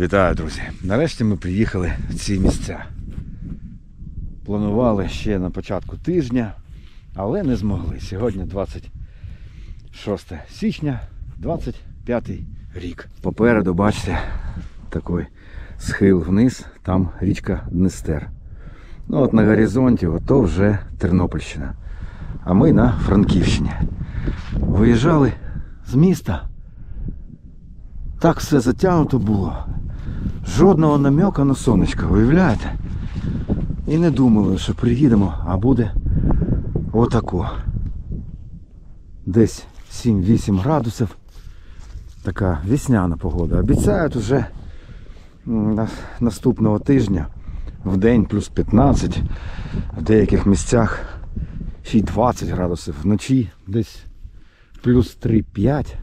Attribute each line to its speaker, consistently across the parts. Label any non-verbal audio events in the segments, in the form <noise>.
Speaker 1: Вітаю, друзі! Нарешті ми приїхали в ці місця. Планували ще на початку тижня, але не змогли. Сьогодні 26 січня, 25 рік. Попереду, бачите, такий схил вниз, там річка Днестер. Ну от на горизонті, ото вже Тернопільщина. А ми на Франківщині. Виїжджали з міста. Так все затягнуто було. Жодного намека на сонечко, уявляєте? І не думали, що приїдемо, а буде отако. Десь 7-8 градусів. Така весняна погода. Обіцяють уже наступного тижня в день плюс 15, в деяких місцях ще й 20 градусів, вночі десь плюс 3-5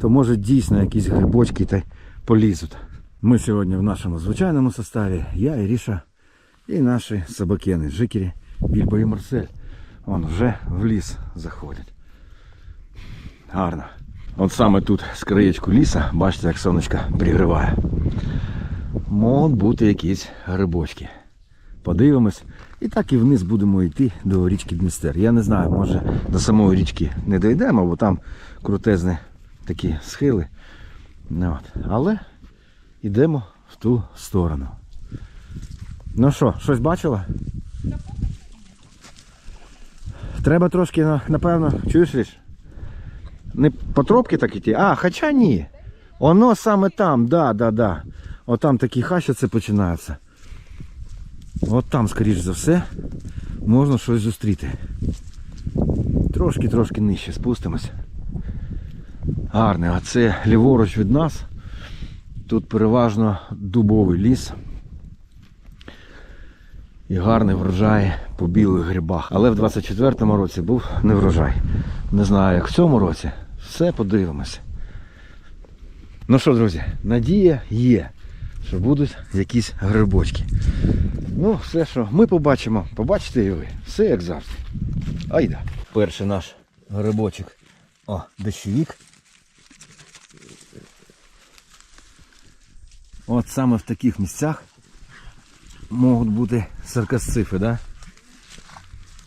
Speaker 1: то може дійсно якісь грибочки та полізуть. Ми сьогодні в нашому звичайному составі, я, Іріша і наші собакени Жикері, Більбо і Марсель. Вон вже в ліс заходять. Гарно. От саме тут з краєчку ліса, бачите, як сонечко пригріває. Можуть бути якісь грибочки. Подивимось. І так і вниз будемо йти до річки Дністер. Я не знаю, може до самої річки не дійдемо, бо там крутезні такі схили. Ну, от. Але йдемо в ту сторону. Ну що, щось бачила? Треба трошки, напевно, чуєш Ріш? Не по тропки так іти? А, хоча ні. Воно саме там, да, да, да. От там такі хащі це починаються. От там, скоріш за все, можна щось зустріти. Трошки-трошки нижче спустимось. Гарне, а це ліворуч від нас. Тут переважно дубовий ліс. І гарний врожай по білих грибах. Але в 24-му році був не врожай. Не знаю, як в цьому році. Все подивимося. Ну що, друзі, надія є, що будуть якісь грибочки. Ну, все, що ми побачимо, побачите і ви. Все як завжди. Айда. Перший наш грибочок. О, дощовик. От саме в таких місцях можуть бути саркасцифи, да?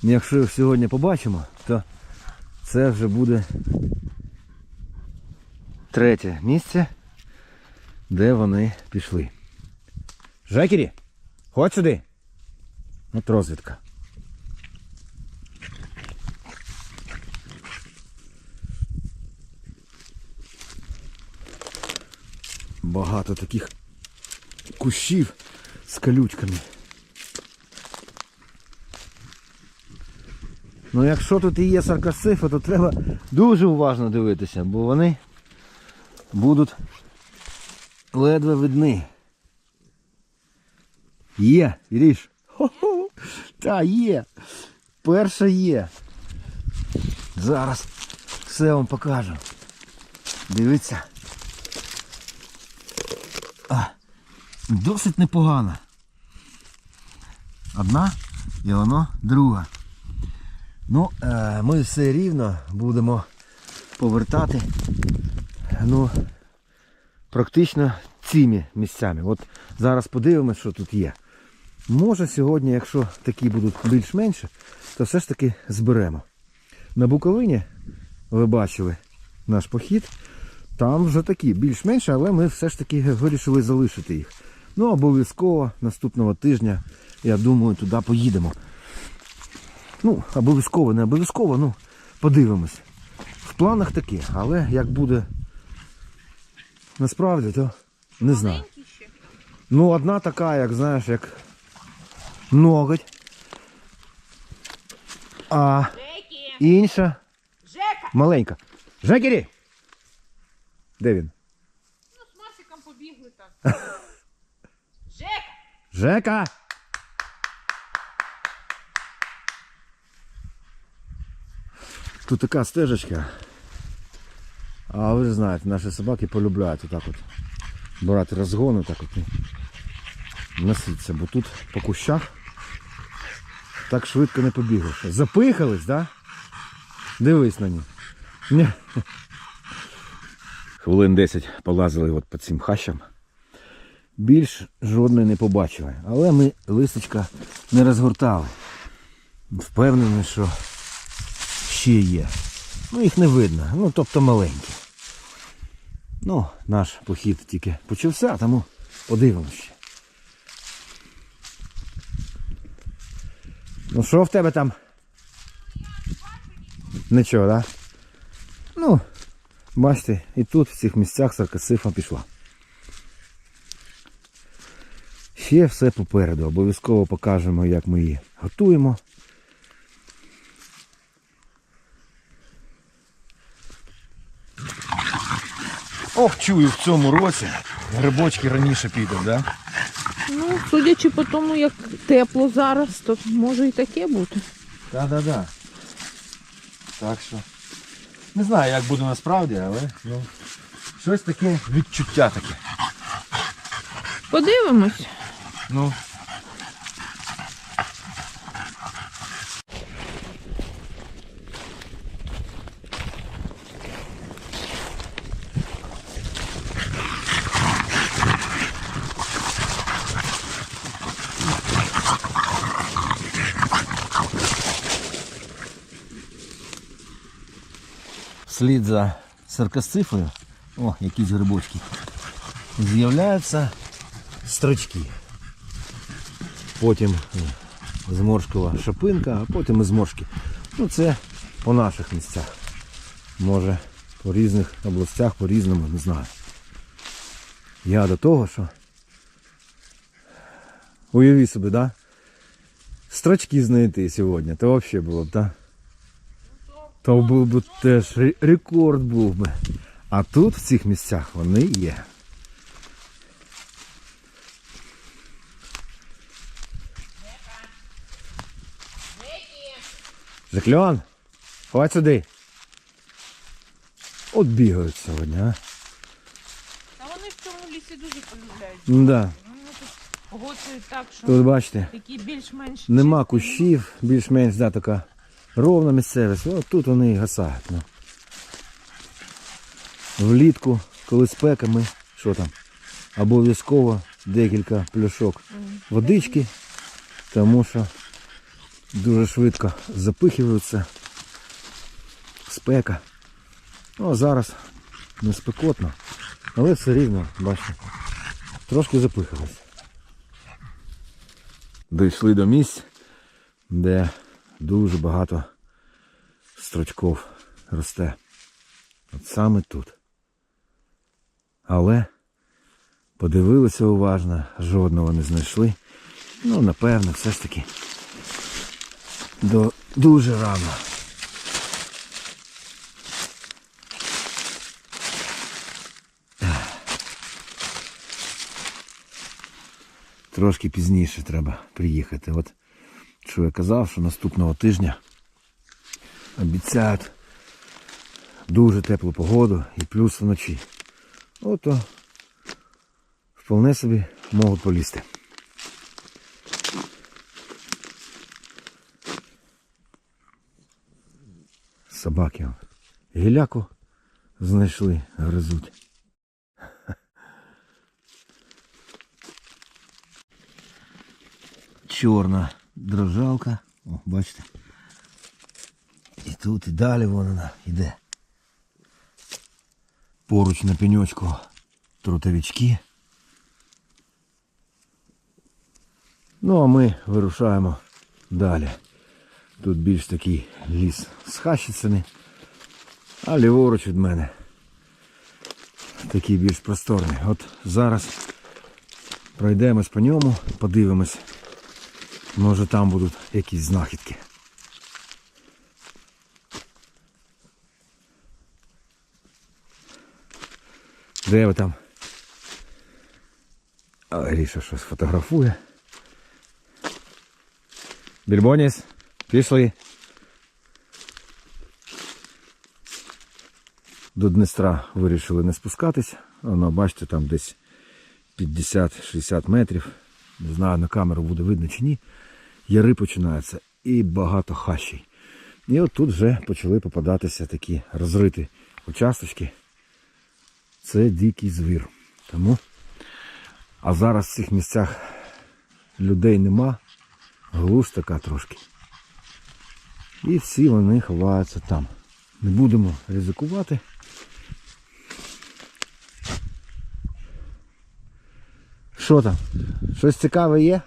Speaker 1: Якщо їх сьогодні побачимо, то це вже буде третє місце, де вони пішли. Жекері, ходь сюди. От розвідка. Багато таких кущів з колючками. Ну якщо тут і є саркасифи, то треба дуже уважно дивитися, бо вони будуть ледве видні. Є, Іріш. Та є. Перша є. Зараз все вам покажу. Дивіться. Досить непогана. Одна і воно друга. Ну, е, ми все рівно будемо повертати. Ну, практично цими місцями. От зараз подивимось, що тут є. Може сьогодні, якщо такі будуть більш-менше, то все ж таки зберемо. На Буковині, ви бачили наш похід, там вже такі більш-менше, але ми все ж таки вирішили залишити їх. Ну, обов'язково наступного тижня, я думаю, туди поїдемо. Ну, обов'язково, не обов'язково, ну, подивимось. В планах такі, але як буде насправді, то не знаю. Ну, одна така, як знаєш, як ноготь. А інша
Speaker 2: Жека!
Speaker 1: маленька. Жекері! Де він?
Speaker 2: Ну, з Марсиком побігли так. <laughs> Жека!
Speaker 1: Тут така стежечка. А ви ж знаєте, наші собаки полюбляють отак от брати розгони, так от носитися, бо тут по кущах так швидко не побігли. Запихались, да? Дивись на них. Ні. Хвилин 10 полазили от по цим хащам. Більш жодної не побачили. Але ми листочка не розгортали. Впевнений, що ще є. Ну, їх не видно, ну тобто маленькі. Ну, наш похід тільки почався, тому подивимося. ще. Ну що в тебе там? Нічого, так? Да? Ну, бачите, і тут в цих місцях саркасифа пішла. Ще все попереду. Обов'язково покажемо, як ми її готуємо. Ох, чую, в цьому році грибочки раніше підуть, да?
Speaker 2: Ну, судячи по тому, як тепло зараз, то може і таке бути.
Speaker 1: Так, так, так. Так що. Не знаю, як буде насправді, але ну, щось таке відчуття таке.
Speaker 2: Подивимось.
Speaker 1: Ну. Вслід за саркасцифою, о, якісь грибочки, з'являються строчки. Потім е, зморшкова шипинка, а потім і зморшки. Ну це по наших місцях. Може по різних областях по-різному, не знаю. Я до того, що уяви собі, да? Строчки знайти сьогодні, то взагалі було б, так? То був би теж рекорд був би. А тут в цих місцях вони є. Закльон, ходь сюди. От бігають сьогодні, а?
Speaker 2: Та вони в цьому лісі дуже полюбляють.
Speaker 1: Да.
Speaker 2: Вони тут погоджують так, що
Speaker 1: Тут бачите,
Speaker 2: такі більш-менш
Speaker 1: нема кущів, більш-менш да, така ровна місцевість. От тут вони і гасають. Ну. Влітку, коли спека, ми що там? Обов'язково декілька пляшок водички, тому що дуже швидко запихуються. Спека. Ну, а зараз не спекотно, але все рівно, бачите, трошки запихалось. Дійшли до місць, де дуже багато строчков росте. От саме тут. Але подивилися уважно, жодного не знайшли. Ну, напевно, все ж таки до дуже рано. Трошки пізніше треба приїхати. От що я казав, що наступного тижня обіцяють дуже теплу погоду і плюс вночі. Ото вполне собі можуть полізти. Собаки гіляку знайшли, гризуть. Чорна дрожалка. О, бачите. І тут і далі вона йде. Поруч на пеньочку трутовички. Ну а ми вирушаємо далі. Тут більш такий ліс з хащицями, а ліворуч від мене такий більш просторний. От зараз пройдемось по ньому, подивимось. Може там будуть якісь знахідки. Де ви там? А, Гріша щось фотографує. Більбоніс, пішли. До Днестра вирішили не спускатись. Воно, бачите, там десь 50-60 метрів. Не знаю, на камеру буде видно чи ні. Яри починаються і багато хащей. І от тут вже почали попадатися такі розриті участочки. Це дикий звір. Тому А зараз в цих місцях людей нема, глуш така трошки. І всі вони ховаються там. Не будемо ризикувати. Що там? Щось цікаве є?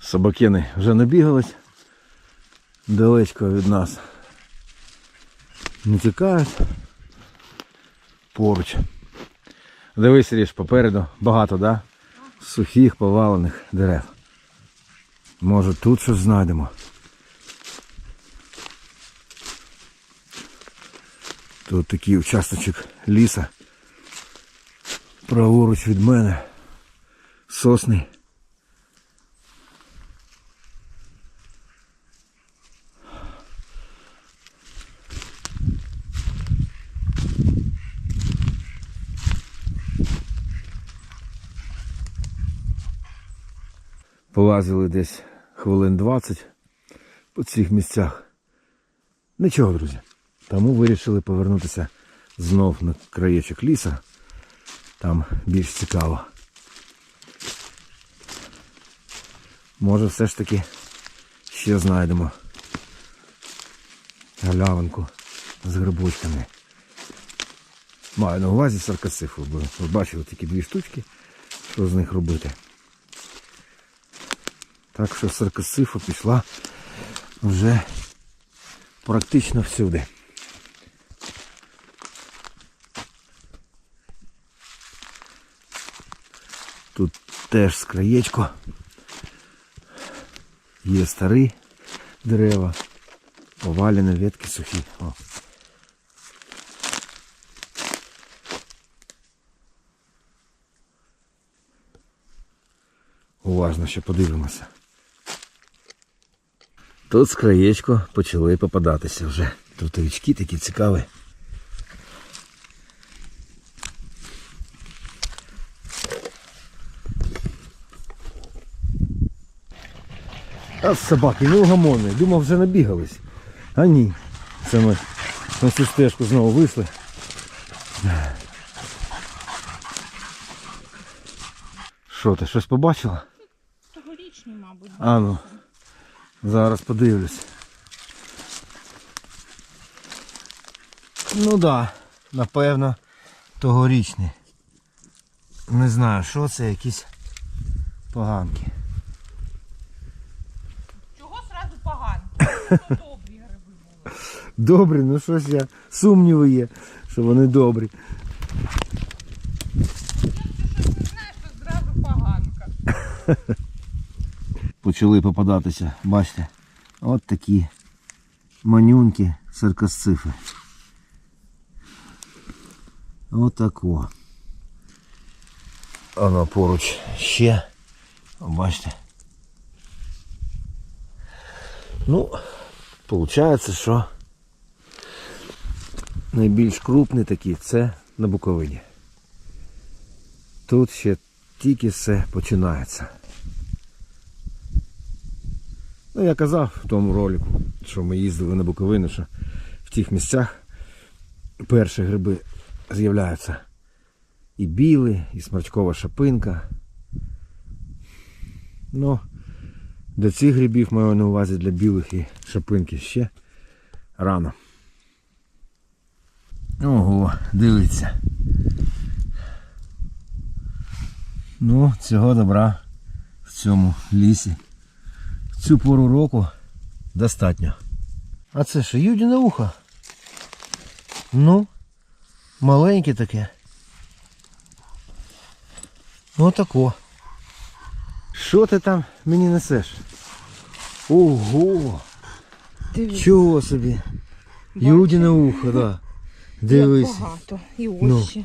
Speaker 1: Собакени вже набігались далечко від нас. Не тікають. Поруч. Дивись, Ріж, попереду багато, да? Сухих повалених дерев. Може тут щось знайдемо. Тут такий участочок ліса. Праворуч від мене. Сосни. Полазили десь хвилин 20 по цих місцях. Нічого, друзі. Тому вирішили повернутися знов на краєчок ліса. Там більш цікаво. Може все ж таки ще знайдемо галявинку з грибочками. Маю на увазі саркасифу, бо ви бачили тільки дві штучки, що з них робити. Так що саркасифа пішла вже практично всюди. Тут теж з краєчко. Є старі дерева, повалені ветки сухі. О. Уважно ще подивимося. Тут з краєчко почали попадатися вже. Трутовички такі цікаві. А собаки, ну гамони, думав вже набігались. А ні. Це ми на цю стежку знову вийшли. Що ти, щось побачила?
Speaker 2: Тогорічні, мабуть.
Speaker 1: А ну, зараз подивлюсь. Ну да, напевно, тогорічний. Не знаю, що це, якісь поганки. <laughs>
Speaker 2: Добрі
Speaker 1: ну щось я сумніви є, що вони добрі. <laughs> Почали попадатися, бачите, от такі манюнькі саркасцифи. Отако. Воно поруч ще. Бачите. Ну, виходить, що найбільш крупні такі це на Буковині. Тут ще тільки все починається. Ну, я казав в тому ролику, що ми їздили на Буковину, що в тих місцях перші гриби з'являються. І білий, і смарчкова шапинка. Ну, до цих грибів маю на увазі для білих і шапинки ще рано. Ого, дивіться. Ну, цього добра в цьому лісі в цю пору року достатньо. А це що, юдіне ухо? Ну, маленьке таке. Отако. Що ти там мені несеш? Ого!
Speaker 2: Дивись,
Speaker 1: Чого собі? Юдіне ухо, да.
Speaker 2: як
Speaker 1: Дивись.
Speaker 2: багато. І ось
Speaker 1: Ну.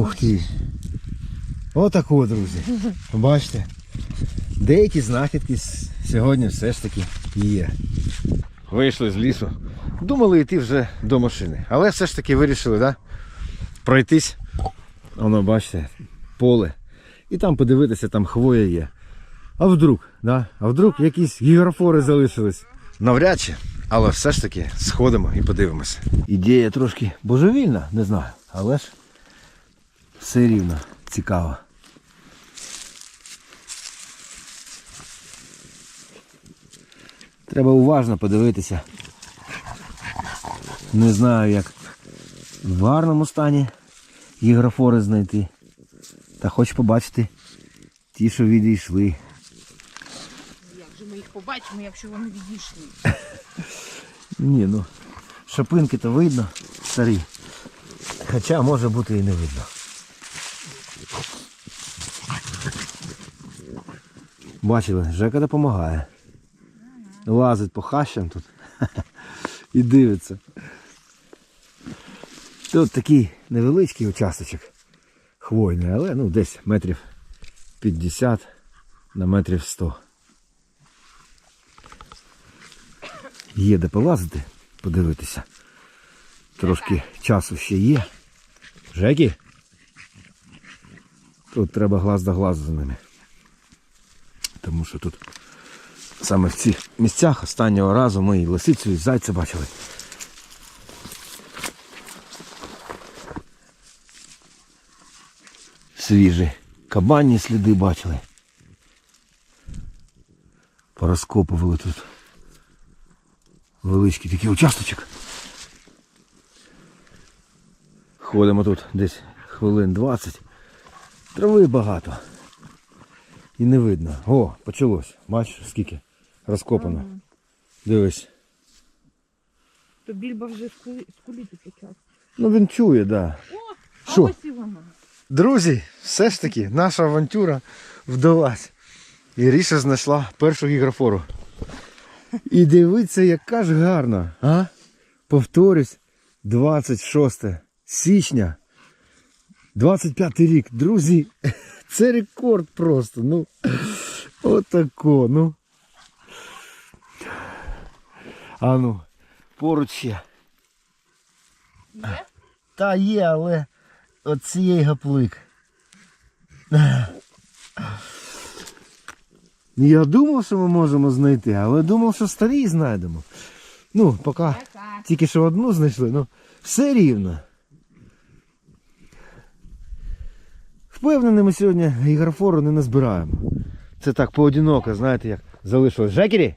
Speaker 1: Ух ти. Отако, друзі. <laughs> Бачите? Деякі знахідки сьогодні все ж таки є. Вийшли з лісу. Думали йти вже до машини. Але все ж таки вирішили, да? Пройтись. Воно, бачите, поле. І там подивитися, там хвоя є. А вдруг, да? А вдруг якісь гігрофори залишились. Навряд чи, але все ж таки сходимо і подивимося. Ідея трошки божевільна, не знаю, але ж все рівно. цікаво. Треба уважно подивитися. Не знаю, як в гарному стані гігрофори знайти. Та хочу побачити ті, що відійшли.
Speaker 2: Побачимо, якщо вони відійшли?
Speaker 1: Ні, ну шапинки то видно старі. Хоча може бути і не видно. Бачили, Жека допомагає. Лазить по хащам тут <laughs> і дивиться. Тут такий невеличкий участочок хвойний, але ну десь метрів 50 на метрів 100. Є де полазити, подивитися. Трошки часу ще є. Жекі? Тут треба глаз до глазу з ними. Тому що тут саме в цих місцях останнього разу ми і лисицю, і зайця бачили. Свіжі кабанні сліди бачили. Порозкопували тут величкий такий участочок. Ходимо тут десь хвилин 20. Трави багато. І не видно. О, почалось. Бачиш, скільки розкопано. Дивись.
Speaker 2: То більба вже скулі- скуліти почав.
Speaker 1: Ну він чує, так. Да.
Speaker 2: О, а ось і вона.
Speaker 1: Друзі, все ж таки наша авантюра вдалась. І Ріша знайшла першу гігрофору. І дивіться, яка ж гарна. А? Повторюсь, 26 січня. 25 рік. Друзі, <laughs> це рекорд просто. Ну, отако, ну. А ну, поруч ще.
Speaker 2: Є?
Speaker 1: Та є, але от цієї гаплик. Я думав, що ми можемо знайти, але думав, що старі знайдемо. Ну, поки тільки що одну знайшли, ну все рівно. Впевнений, ми сьогодні гігрофору не назбираємо. Це так поодиноко, знаєте, як залишилось Жекері.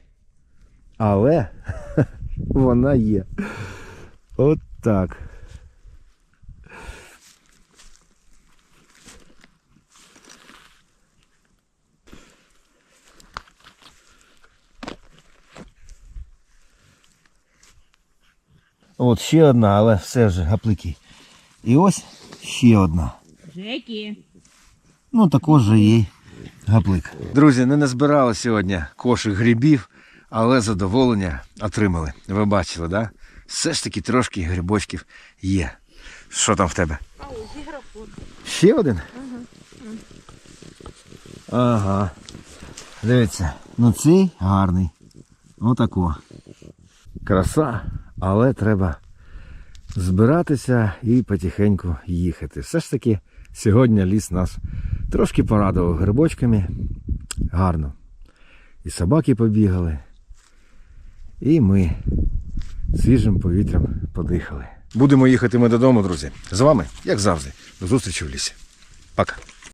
Speaker 1: Але <laughs> вона є. От так. От ще одна, але все ж гаплики. І ось ще одна.
Speaker 2: Жекі.
Speaker 1: Ну також же їй гаплик. Друзі, не назбирали сьогодні кошик грибів, але задоволення отримали. Ви бачили, да? Все ж таки трошки грибочків є. Що там в тебе?
Speaker 2: А ось.
Speaker 1: Ще один? Ага. Дивіться, ну цей гарний. Отако. Краса, але треба збиратися і потихеньку їхати. Все ж таки, сьогодні ліс нас трошки порадував грибочками. Гарно. І собаки побігали. І ми свіжим повітрям подихали. Будемо їхати ми додому, друзі. З вами, як завжди, до зустрічі в лісі. Пока.